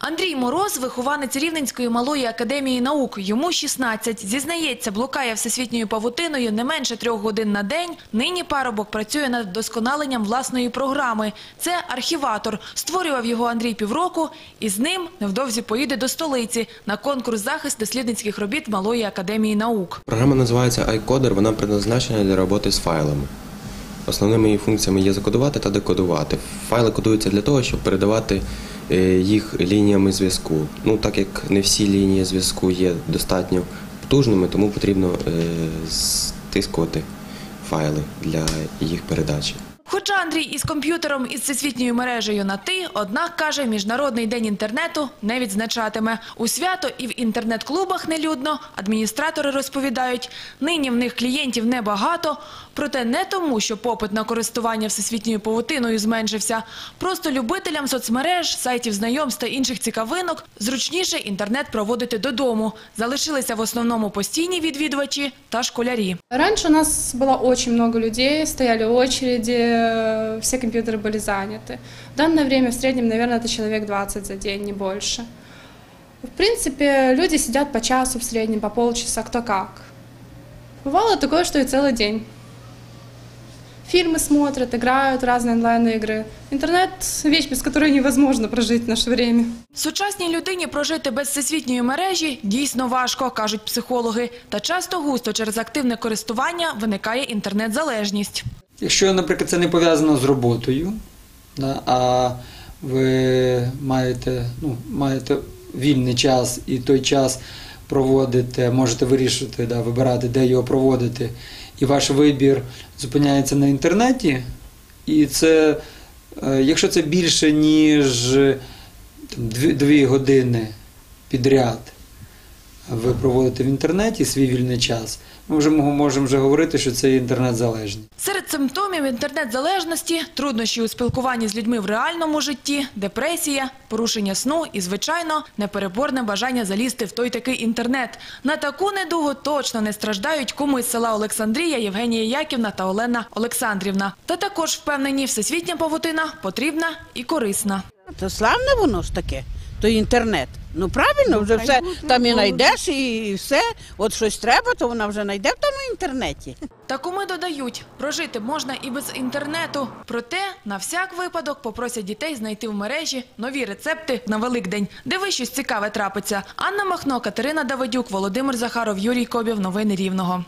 Андрій Мороз – вихованець Рівненської малої академії наук. Йому 16. Зізнається, блукає всесвітньою павутиною не менше трьох годин на день. Нині парубок працює над вдосконаленням власної програми. Це архіватор. Створював його Андрій півроку і з ним невдовзі поїде до столиці на конкурс захист дослідницьких робіт малої академії наук. Програма називається iCoder, вона предназначена для роботи з файлами. Основними її функціями є закодувати та декодувати. Файли кодуються для того, щоб передавати їх лініями зв'язку. Ну, так як не всі лінії зв'язку є достатньо потужними, тому потрібно е, стискувати файли для їх передачі. Хоча Андрій із комп'ютером із всесвітньою мережею на «ти», однак, каже, Міжнародний день інтернету не відзначатиме. У свято і в інтернет-клубах нелюдно, адміністратори розповідають, нині в них клієнтів небагато, проте не тому, що попит на користування всесвітньою павутиною зменшився. Просто любителям соцмереж, сайтів знайомств та інших цікавинок зручніше інтернет проводити додому. Залишилися в основному постійні відвідувачі та школярі. Раньше у нас было очень много людей, стояли очереди, все компьютеры были заняты. В данное время в среднем, наверное, это человек 20 за день, не больше. В принципе, люди сидят по часу в среднем, по полчаса, кто как. Бывало такое, что и целый день. Фильмы смотрят, играют в разные онлайн-игры. Интернет – вещь, без которой невозможно прожить в наше время. Сучасній людині прожити без всесвітньої мережі дійсно важко, кажуть психологи. Та часто густо через активне користування виникає інтернет-залежність. Якщо, наприклад, це не пов'язано з роботою, да, а ви маєте, ну, маєте вільний час і той час проводите, можете вирішити, да, вибирати, де його проводити, і ваш вибір зупиняється на інтернеті, і це, е, якщо це більше, ніж дві, дві години підряд ви проводите в інтернеті свій вільний час, ми вже мо- можемо вже говорити, що це інтернет залежність. Серед симптомів інтернет-залежності – труднощі у спілкуванні з людьми в реальному житті, депресія, порушення сну і, звичайно, непереборне бажання залізти в той такий інтернет. На таку недугу точно не страждають куми з села Олександрія Євгенія Яківна та Олена Олександрівна. Та також впевнені, всесвітня павутина потрібна і корисна. То славне воно ж таке, то інтернет. Ну правильно, вже все там і знайдеш, і все. От щось треба, то вона вже знайде в тому інтернеті. Та куми додають, прожити можна і без інтернету. Проте на всяк випадок попросять дітей знайти в мережі нові рецепти на Великдень, де щось цікаве трапиться. Анна Махно, Катерина Давидюк, Володимир Захаров, Юрій Кобів. Новини Рівного.